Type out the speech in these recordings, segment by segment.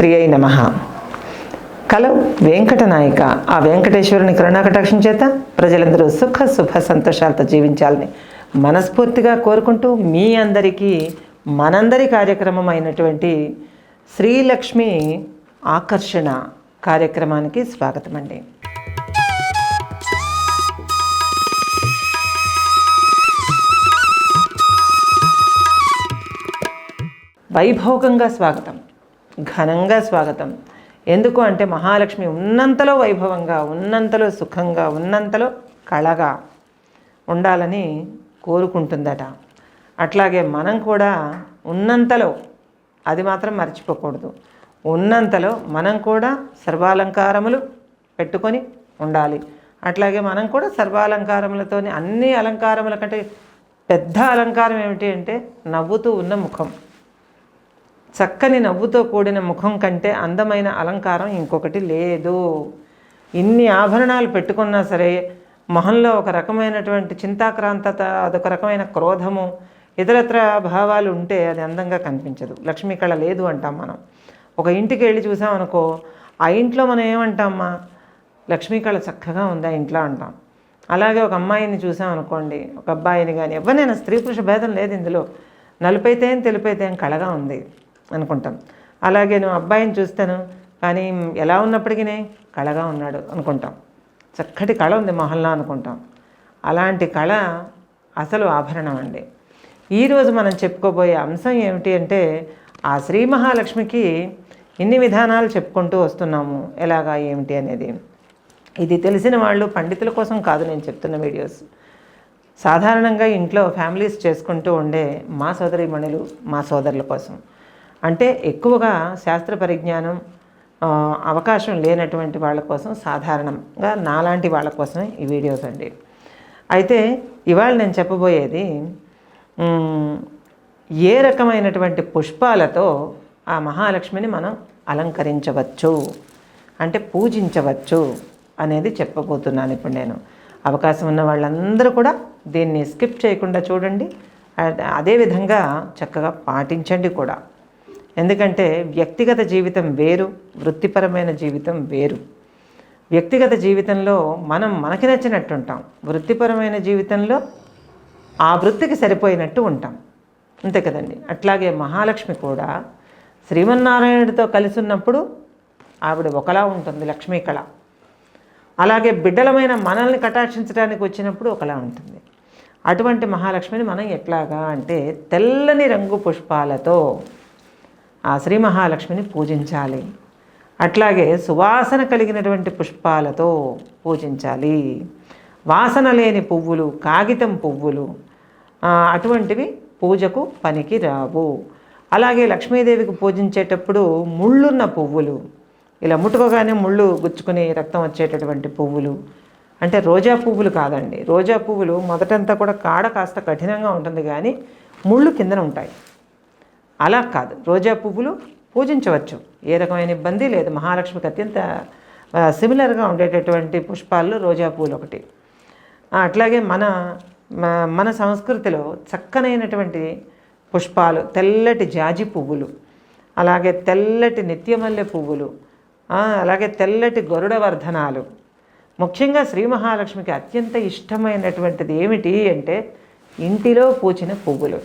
శ్రీయై నమ. కలవు వెంకటనాయక. ఆ వెంకటేశ్వరుని కరుణాకటాక్షం చేత ప్రజలందరూ సుఖ శుభ సంతోషాలతో జీవించాలని మనస్ఫూర్తిగా కోరుకుంటూ మీ అందరికీ మనందరి కార్యక్రమం అయినటువంటి శ్రీలక్ష్మి ఆకర్షణ కార్యక్రమానికి స్వాగతం అండి వైభోగంగా స్వాగతం. ఘనంగా స్వాగతం. ఎందుకు అంటే మహాలక్ష్మి ఉన్నంతలో వైభవంగా ఉన్నంతలో సుఖంగా ఉన్నంతలో కళగా ఉండాలని కోరుకుంటుందట. అట్లాగే మనం కూడా ఉన్నంతలో అది మాత్రం మర్చిపోకూడదు. ఉన్నంతలో మనం కూడా సర్వాలంకారములు పెట్టుకొని ఉండాలి. అట్లాగే మనం కూడా సర్వాలంకారములతోని అన్ని అలంకారముల కంటే పెద్ద అలంకారం ఏమిటి అంటే నవ్వుతూ ఉన్న ముఖం. చక్కని నవ్వుతో కూడిన ముఖం కంటే అందమైన అలంకారం ఇంకొకటి లేదు. ఇన్ని ఆభరణాలు పెట్టుకున్నా సరే మొహంలో ఒక రకమైనటువంటి చింతాక్రాంతత అదొక రకమైన క్రోధము ఇతరత్ర భావాలు ఉంటే అది అందంగా కనిపించదు. లక్ష్మీ కళ లేదు అంటాం మనం. ఒక ఇంటికి వెళ్ళి చూసామనుకో ఆ ఇంట్లో మనం ఏమంటామా? లక్ష్మీ కళ చక్కగా ఉంది ఆ ఇంట్లో అంటాం. అలాగే ఒక అమ్మాయిని చూసామనుకోండి ఒక అబ్బాయిని కానీ ఎవరినైనా స్త్రీ పురుష భేదం లేదు ఇందులో. నలుపైతే ఏం తెలుపైతే కళగా ఉంది. అనుకుంటాం. అలాగే నువ్వు అబ్బాయిని చూస్తాను కానీ ఎలా ఉన్నప్పటికీ కళగా ఉన్నాడు అనుకుంటాం. చక్కటి కళ ఉంది మొహల్లా అనుకుంటాం. అలాంటి కళ అసలు ఆభరణం అండి. ఈరోజు మనం చెప్పుకోబోయే అంశం ఏమిటి అంటే ఆ శ్రీ మహాలక్ష్మికి ఇన్ని విధానాలు చెప్పుకుంటూ వస్తున్నాము. ఎలాగా ఏమిటి అనేది. ఇది తెలిసిన వాళ్ళు పండితుల కోసం కాదు నేను చెప్తున్న వీడియోస్. సాధారణంగా ఇంట్లో ఫ్యామిలీస్ చేసుకుంటూ ఉండే మా సోదరిమణులు మా సోదరుల కోసం. అంటే ఎక్కువగా శాస్త్ర పరిజ్ఞానం అవకాశం లేనటువంటి వాళ్ళ కోసం సాధారణంగా నాలాంటి వాళ్ళ కోసమే ఈ వీడియోస్ అండి. అయితే ఇవాళ నేను చెప్పబోయేది ఏ రకమైనటువంటి పుష్పాలతో ఆ మహాలక్ష్మిని మనం అలంకరించవచ్చు అంటే పూజించవచ్చు అనేది చెప్పబోతున్నాను ఇప్పుడు నేను. అవకాశం ఉన్న వాళ్ళందరూ కూడా దీన్ని స్కిప్ చేయకుండా చూడండి. అదేవిధంగా చక్కగా పాటించండి కూడా. ఎందుకంటే వ్యక్తిగత జీవితం వేరు వృత్తిపరమైన జీవితం వేరు. వ్యక్తిగత జీవితంలో మనం మనకి నచ్చినట్టు ఉంటాం. వృత్తిపరమైన జీవితంలో ఆ వృత్తికి సరిపోయినట్టు ఉంటాం. అంతే కదండి. అట్లాగే మహాలక్ష్మి కూడా శ్రీమన్నారాయణుడితో కలిసి ఉన్నప్పుడు ఆవిడ ఒకలా ఉంటుంది లక్ష్మీ కళ. అలాగే బిడ్డలమైన మనల్ని కటాక్షించడానికి వచ్చినప్పుడు ఒకలా ఉంటుంది. అటువంటి మహాలక్ష్మిని మనం ఎట్లాగా అంటే తెల్లని రంగు పుష్పాలతో ఆ శ్రీ మహాలక్ష్మిని పూజించాలి. అట్లాగే సువాసన కలిగినటువంటి పుష్పాలతో పూజించాలి. వాసన లేని పువ్వులు కాగితం పువ్వులు అటువంటివి పూజకు పనికి రావు. అలాగే లక్ష్మీదేవికి పూజించేటప్పుడు ముళ్ళున్న పువ్వులు ఇలా ముట్టుకోగానే ముళ్ళు గుచ్చుకుని రక్తం వచ్చేటటువంటి పువ్వులు. అంటే రోజా పువ్వులు కాదండి. రోజా పువ్వులు మొదటంతా కూడా కాడ కాస్త కఠినంగా ఉంటుంది కానీ ముళ్ళు కిందన ఉంటాయి. అలా కాదు. రోజా పువ్వులు పూజించవచ్చు. ఏ రకమైన ఇబ్బంది లేదు. మహాలక్ష్మికి అత్యంత సిమిలర్గా ఉండేటటువంటి పుష్పాల్లో రోజా పువ్వులు ఒకటి. అట్లాగే మన మన సంస్కృతిలో చక్కనైనటువంటి పుష్పాలు తెల్లటి జాజి పువ్వులు అలాగే తెల్లటి నిత్యమల్లె పువ్వులు అలాగే తెల్లటి గరుడవర్ధనాలు ముఖ్యంగా శ్రీ మహాలక్ష్మికి అత్యంత ఇష్టమైనటువంటిది ఏమిటి అంటే ఇంటిలో పూచిన పువ్వులు.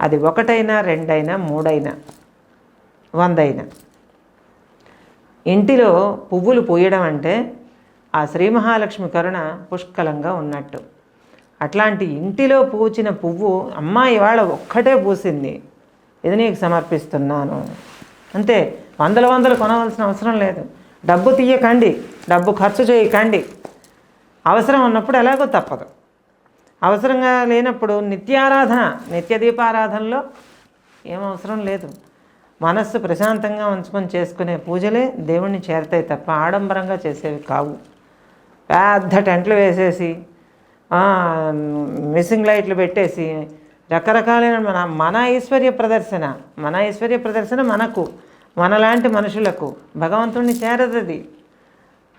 అది ఒకటైనా రెండైనా మూడైనా వందైనా. ఇంటిలో పువ్వులు పూయడం అంటే ఆ శ్రీ మహాలక్ష్మి కరుణ పుష్కలంగా ఉన్నట్టు. అట్లాంటి ఇంటిలో పూచిన పువ్వు అమ్మాయి వాళ్ళ ఒక్కటే పూసింది. ఇది నీకు సమర్పిస్తున్నాను. అంతే వందల వందలు కొనవలసిన అవసరం లేదు. డబ్బు తీయకండి డబ్బు ఖర్చు చేయకండి. అవసరం ఉన్నప్పుడు ఎలాగో తప్పదు. అవసరంగా లేనప్పుడు నిత్యారాధన నిత్య దీపారాధనలో ఏం అవసరం లేదు. మనస్సు ప్రశాంతంగా ఉంచుకొని చేసుకునే పూజలే దేవుణ్ణి చేరతాయి తప్ప ఆడంబరంగా చేసేవి కావు. పెద్ద టెంట్లు వేసేసి మిస్సింగ్ లైట్లు పెట్టేసి రకరకాలైన మన మన ఐశ్వర్య ప్రదర్శన మన ఐశ్వర్య ప్రదర్శన మనకు మనలాంటి మనుషులకు. భగవంతుణ్ణి చేరదది.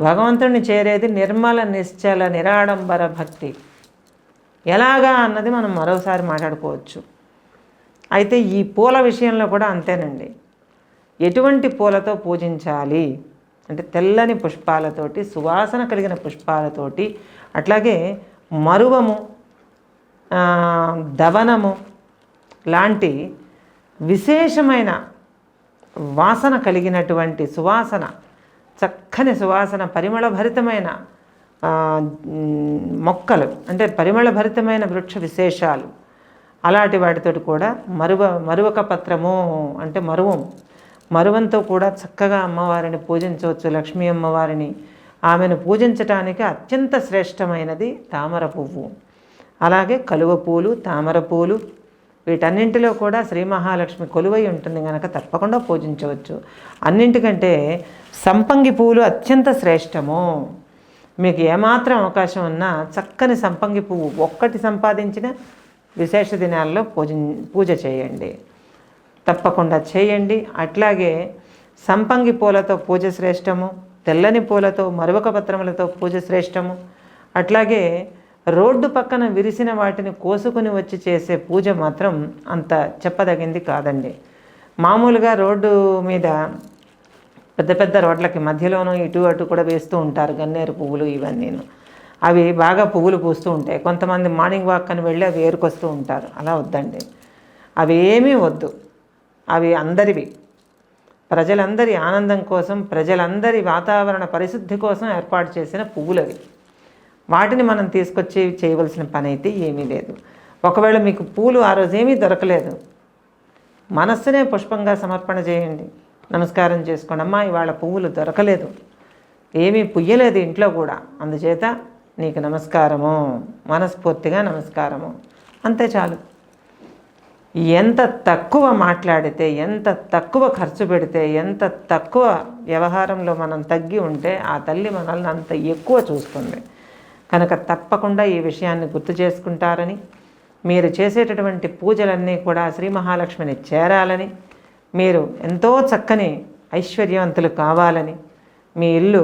భగవంతుణ్ణి చేరేది నిర్మల నిశ్చల నిరాడంబర భక్తి. ఎలాగా అన్నది మనం మరోసారి మాట్లాడుకోవచ్చు. అయితే ఈ పూల విషయంలో కూడా అంతేనండి. ఎటువంటి పూలతో పూజించాలి? అంటే తెల్లని పుష్పాలతోటి సువాసన కలిగిన పుష్పాలతోటి అట్లాగే మరువము దవనము లాంటి విశేషమైన వాసన కలిగినటువంటి సువాసన చక్కని సువాసన పరిమళభరితమైన మొక్కలు అంటే పరిమళభరితమైన వృక్ష విశేషాలు అలాంటి వాటితోటి కూడా మరువ మరువక పత్రము అంటే మరువం మరువంతో కూడా చక్కగా అమ్మవారిని పూజించవచ్చు లక్ష్మీ అమ్మవారిని. ఆమెను పూజించటానికి అత్యంత శ్రేష్టమైనది తామర పువ్వు. అలాగే కలువ పూలు తామర పూలు వీటన్నింటిలో కూడా శ్రీ మహాలక్ష్మి కొలువై ఉంటుంది కనుక తప్పకుండా పూజించవచ్చు. అన్నింటికంటే సంపంగి పూలు అత్యంత శ్రేష్టము. మీకు ఏమాత్రం అవకాశం ఉన్నా చక్కని సంపంగి పువ్వు ఒక్కటి సంపాదించిన విశేష దినాల్లో పూజ పూజ చేయండి. తప్పకుండా చేయండి. అట్లాగే సంపంగి పూలతో పూజ శ్రేష్టము తెల్లని పూలతో మరొక పత్రములతో పూజ శ్రేష్టము అట్లాగే రోడ్డు పక్కన విరిసిన వాటిని కోసుకుని వచ్చి చేసే పూజ మాత్రం అంత చెప్పదగింది కాదండి. మామూలుగా రోడ్డు మీద పెద్ద పెద్ద రోడ్లకి మధ్యలోనూ ఇటు అటు కూడా వేస్తూ ఉంటారు గన్నేరు పువ్వులు ఇవన్నీను. అవి బాగా పువ్వులు పూస్తూ ఉంటాయి. కొంతమంది మార్నింగ్ వాక్ అని వెళ్ళి అవి ఏరుకొస్తూ ఉంటారు. అలా వద్దండి. అవి ఏమీ వద్దు. అవి అందరివి. ప్రజలందరి ఆనందం కోసం ప్రజలందరి వాతావరణ పరిశుద్ధి కోసం ఏర్పాటు చేసిన పువ్వులవి. వాటిని మనం తీసుకొచ్చి చేయవలసిన పని అయితే ఏమీ లేదు. ఒకవేళ మీకు పూలు ఆ రోజు ఏమీ దొరకలేదు మనస్సునే పుష్పంగా సమర్పణ చేయండి. నమస్కారం చేసుకోండి అమ్మా ఇవాళ పువ్వులు దొరకలేదు. ఏమీ పుయ్యలేదు ఇంట్లో కూడా. అందుచేత నీకు నమస్కారము మనస్ఫూర్తిగా నమస్కారము. అంతే చాలు. ఎంత తక్కువ మాట్లాడితే ఎంత తక్కువ ఖర్చు పెడితే ఎంత తక్కువ వ్యవహారంలో మనం తగ్గి ఉంటే ఆ తల్లి మనల్ని అంత ఎక్కువ చూస్తుంది. కనుక తప్పకుండా ఈ విషయాన్ని గుర్తు చేసుకుంటారని మీరు చేసేటటువంటి పూజలన్నీ కూడా శ్రీ మహాలక్ష్మిని చేరాలని మీరు ఎంతో చక్కని ఐశ్వర్యవంతులు కావాలని మీ ఇల్లు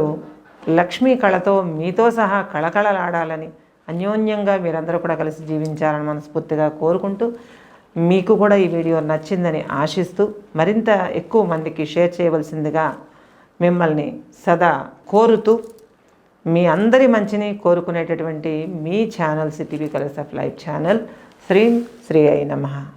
లక్ష్మీ కళతో మీతో సహా కళకళలాడాలని అన్యోన్యంగా మీరందరూ కూడా కలిసి జీవించాలని మనస్ఫూర్తిగా కోరుకుంటూ మీకు కూడా ఈ వీడియో నచ్చిందని ఆశిస్తూ మరింత ఎక్కువ మందికి షేర్ చేయవలసిందిగా మిమ్మల్ని సదా కోరుతూ మీ అందరి మంచిని కోరుకునేటటువంటి మీ channel CTV colours of life channel. Shri శ్రీ అయి నమః.